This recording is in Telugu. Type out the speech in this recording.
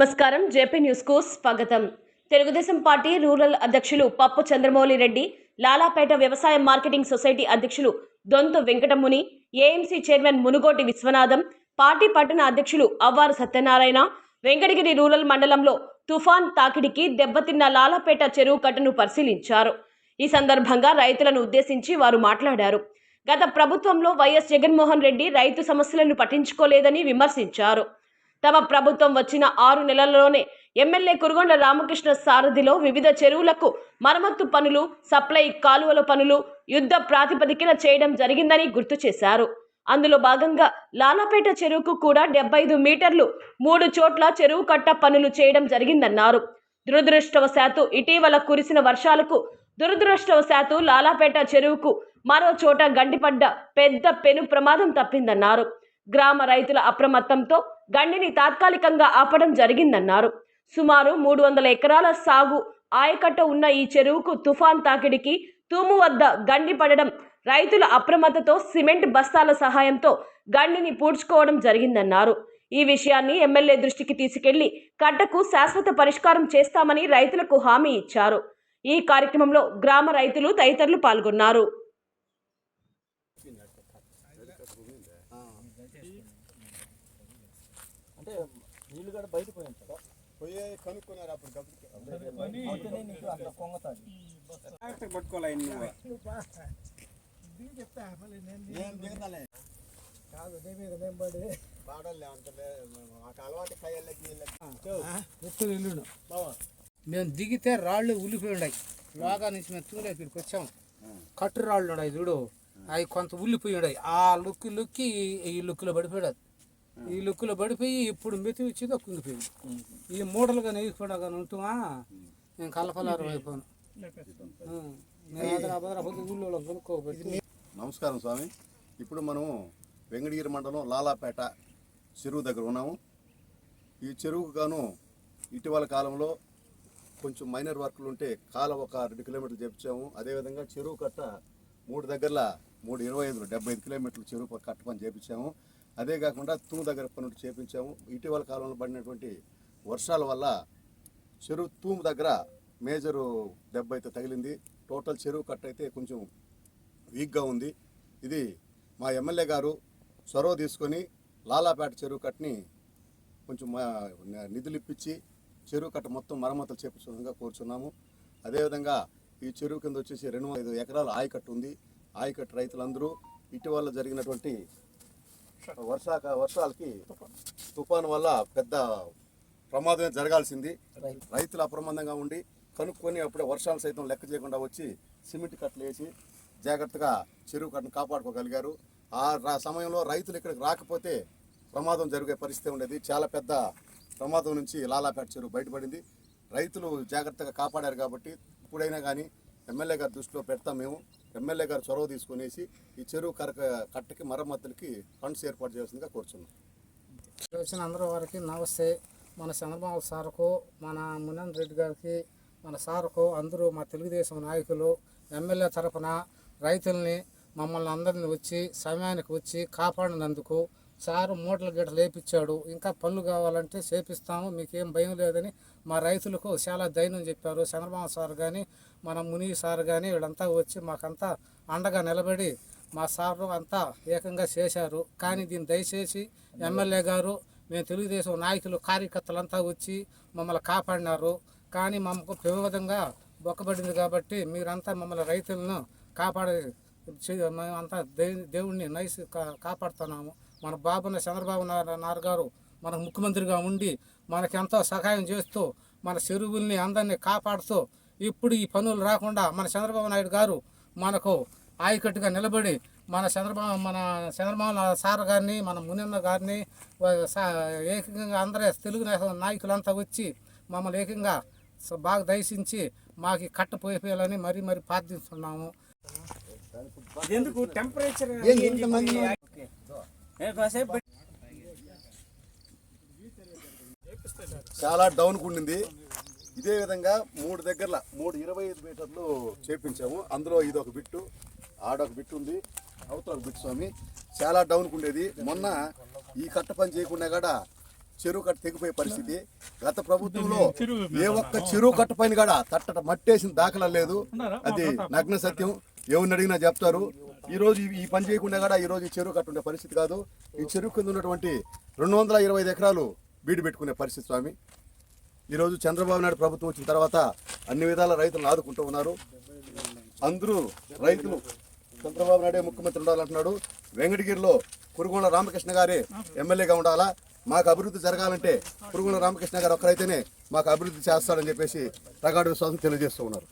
నమస్కారం. జేపీ న్యూస్కు స్వాగతం. తెలుగుదేశం పార్టీ రూరల్ అధ్యక్షులు పప్పు చంద్రమౌళి రెడ్డి లాలాపేట వ్యవసాయ మార్కెటింగ్ సొసైటీ అధ్యక్షులు Dontu Venkatamuni AMC chairman Munugoti Viswanatham party పట్టణ అధ్యక్షులు అవ్వారు సత్యనారాయణ వెంకటగిరి రూరల్ మండలంలో తుఫాన్ తాకిడికి దెబ్బతిన్న లాలాపేట చెరువు కట్టను పరిశీలించారు. ఈ సందర్భంగా రైతులను ఉద్దేశించి వారు మాట్లాడారు. గత ప్రభుత్వంలో వైఎస్ జగన్మోహన్ రెడ్డి రైతు సమస్యలను పట్టించుకోలేదని విమర్శించారు. తమ ప్రభుత్వం వచ్చిన ఆరు నెలల్లోనే ఎమ్మెల్యే కురుగొండ రామకృష్ణ సారథిలో వివిధ చెరువులకు మరమ్మత్తు పనులు సప్లై కాలువల పనులు యుద్ధ ప్రాతిపదికన చేయడం జరిగిందని గుర్తు చేశారు. అందులో భాగంగా లాలాపేట చెరువుకు కూడా డెబ్బై ఐదు మీటర్లు మూడు చోట్ల చెరువు కట్ట పనులు చేయడం జరిగిందన్నారు. దురదృష్టవశాత్తు ఇటీవల కురిసిన వర్షాలకు దురదృష్టవశాత్తు లాలాపేట చెరువుకు మరో చోట గండిపడ్డ పెద్ద పెను ప్రమాదం తప్పిందన్నారు. గ్రామ రైతుల అప్రమత్తంతో గండిని తాత్కాలికంగా ఆపడం జరిగిందన్నారు. సుమారు మూడు వందల ఎకరాల సాగు ఆయకట్ట ఉన్న ఈ చెరువుకు తుఫాన్ తాకిడికి తూము వద్ద గండి పడడం రైతుల అప్రమత్తతో సిమెంట్ బస్తాల సహాయంతో గండిని పూడ్చుకోవడం జరిగిందన్నారు. ఈ విషయాన్ని ఎమ్మెల్యే దృష్టికి తీసుకెళ్ళి కట్టకు శాశ్వత పరిష్కారం చేస్తామని రైతులకు హామీ ఇచ్చారు. ఈ కార్యక్రమంలో గ్రామ రైతులు తదితరులు పాల్గొన్నారు. అంటే నీళ్ళు కూడా బయట పోయి పోయి కనుక్కున్నారు అప్పుడు పొంగతాది పట్టుకోవాలి కాదు నీ మీద నేను పడి. పాడలే అంత మాకు అలవాటు మేము దిగితే రాళ్ళు ఉల్లిపోయి ఉన్నాయి. లోగా నుంచి మేము తూలే ఇక్కడికి వచ్చాం. కట్టు రాళ్ళు ఉన్నాయి చూడు. అవి కొంత ఉల్లిపోయి ఉన్నాయి. ఆ లుక్కి లుక్కి ఈ లుక్కులో పడిపోయాడు ఈ లుక్కులో పడిపోయి ఇప్పుడు మెతి వచ్చిందో కుంగిపోయింది ఈ మూటలుగా నెయ్యిపోయినా కానీ ఉంటుమా? నేను కలపలారం పొద్దు ఊళ్ళో కొనుక్కోబట్టి. నమస్కారం స్వామి. ఇప్పుడు మనం వెంకటగిరి మండలం లాలాపేట చెరువు దగ్గర ఉన్నాము. ఈ చెరువుకు గాను ఇటీవల కాలంలో కొంచెం మైనర్ వర్క్లు ఉంటే కాలం ఒక రెండు కిలోమీటర్లు చేపించాము అదేవిధంగా చెరువు కట్ట మూడు దగ్గరల మూడు ఇరవై ఐదు డెబ్బై ఐదు కిలోమీటర్లు చెరువు కట్ట పని చేపించాము అదే కాకుండా తూము దగ్గర పనులు చేపించాము. ఇటీవల కాలంలో పడినటువంటి వర్షాల వల్ల చెరువు తూము దగ్గర మేజరు దెబ్బ అయితే తగిలింది. టోటల్ చెరువు కట్ట అయితే కొంచెం వీక్గా ఉంది. ఇది మా ఎమ్మెల్యే గారు చొరవ తీసుకొని లాలాపేట చెరువు కట్టని కొంచెం మా నిధులు ఇప్పించి చెరువు కట్ట మొత్తం మరమ్మతులు చేపించే విధంగా కోరుచున్నాము. అదేవిధంగా ఈ చెరువు కింద వచ్చేసి రెండు వందల ఐదు ఎకరాల ఆయకట్టు ఉంది. ఆయకట్టు రైతులందరూ ఇటీవల జరిగినటువంటి వర్షాక వర్షాలకి తుఫాను వల్ల పెద్ద ప్రమాదమే జరగాల్సింది. రైతులు అప్రమాదంగా ఉండి కనుక్కొని అప్పుడే వర్షాలు సైతం లెక్క చేయకుండా వచ్చి సిమెంట్ కట్టలు వేసి జాగ్రత్తగా చెరువు కట్టను కాపాడుకోగలిగారు. ఆ సమయంలో రైతులు ఇక్కడికి రాకపోతే ప్రమాదం జరిగే పరిస్థితి ఉండేది. చాలా పెద్ద ప్రమాదం నుంచి లాలాపేట చెరువు బయటపడింది. రైతులు జాగ్రత్తగా కాపాడారు కాబట్టి ఇప్పుడైనా కానీ ఎమ్మెల్యే గారి దృష్టిలో పెడతాం మేము. ఎమ్మెల్యే గారు చొరవ తీసుకునేసి ఈ చెరువు కరక కట్టకి మరమ్మతులకి ఫండ్స్ ఏర్పాటు చేయాల్సిందిగా కోరుచున్నాం. వచ్చిన అందరూ వారికి నమస్తే. మన చంద్రబాబు సార్కు మన మునన్ రెడ్డి గారికి మన సార్కు అందరూ మా తెలుగుదేశం నాయకులు ఎమ్మెల్యే తరఫున రైతుల్ని మమ్మల్ని అందరిని వచ్చి సమయానికి వచ్చి కాపాడినందుకు సారు మూటల గిట్ల లేపించాడు ఇంకా పనులు కావాలంటే చేపిస్తాము మీకేం భయం లేదని మా రైతులకు చాలా ధైర్యం చెప్పారు. చంద్రబాబు సార్ కానీ మన ముని సార్ కానీ వీళ్ళంతా వచ్చి మాకంతా అండగా నిలబడి మా సార్లు అంతా ఏకంగా చేశారు. కానీ దీన్ని దయచేసి ఎమ్మెల్యే గారు మేము తెలుగుదేశం నాయకులు కార్యకర్తలంతా వచ్చి మమ్మల్ని కాపాడినారు. కానీ మాకు విధంగా బొక్కబడింది కాబట్టి మీరంతా మమ్మల్ని రైతులను కాపాడే మేమంతా దే- దేవుణ్ణి నైస్ కా- కాపాడుతున్నాము. మన బాబున చంద్రబాబు నాయుడు గారు మన ముఖ్యమంత్రిగా ఉండి మనకి ఎంతో సహాయం చేస్తూ మన చెరువుల్ని అందరినీ కాపాడుతూ ఇప్పుడు ఈ పనులు రాకుండా మన చంద్రబాబు నాయుడు గారు మనకు ఆయకట్టుగా నిలబడి మన చంద్రబాబు మన చంద్రబాబు సార్ గారిని మన మునిన్న గారిని ఏకంగా అందరూ తెలుగు నాయకులంతా వచ్చి మమ్మల్ని ఏకంగా బాగా దయచించి మాకు ఈ కట్ట పోయిపోయాలని మరీ మరీ ప్రార్థిస్తున్నాము. ఎందుకు? టెంపరేచర్ చాలా డౌన్ ఉండింది. ఇదే విధంగా మూడు దగ్గరల మూడు ఇరవై ఐదు మీటర్లు చేపించాము. అందులో ఇది ఒక బిట్టు ఆడొక బిట్టు ఉంది అవతల ఒక బిట్టు స్వామి. చాలా డౌన్ ఉండేది. మొన్న ఈ కట్ట పని చేయకుండా కూడా చెరువు కట్ట తెగిపోయే పరిస్థితి. గత ప్రభుత్వంలో ఏ ఒక్క చెరువు కట్ట పైన కూడా తట్టట మట్టేసిన దాఖలా లేదు. అది నగ్న సత్యం. ఎవరిని అడిగినా చెప్తారు. ఈ రోజు ఈ- పని చేయకుండా కూడా ఈ రోజు ఈ చెరువు కట్టుండే పరిస్థితి కాదు. ఈ చెరువు కింద ఉన్నటువంటి రెండు వందల ఇరవై ఐదు ఎకరాలు బీడు పెట్టుకునే పరిస్థితి స్వామి. ఈరోజు చంద్రబాబు నాయుడు ప్రభుత్వం వచ్చిన తర్వాత అన్ని విధాల రైతులను ఆదుకుంటూ ఉన్నారు. అందరూ రైతులు చంద్రబాబు నాయుడే ముఖ్యమంత్రి ఉండాలంటున్నాడు. వెంకటగిరిలో కురుగుండ రామకృష్ణ గారే ఎమ్మెల్యేగా ఉండాలా? మాకు అభివృద్ధి జరగాలంటే కురుగుండ రామకృష్ణ గారు ఒక్కరైతేనే మాకు అభివృద్ధి చేస్తాడని చెప్పేసి ప్రగాఢ విశ్వాసం తెలియజేస్తూ ఉన్నారు.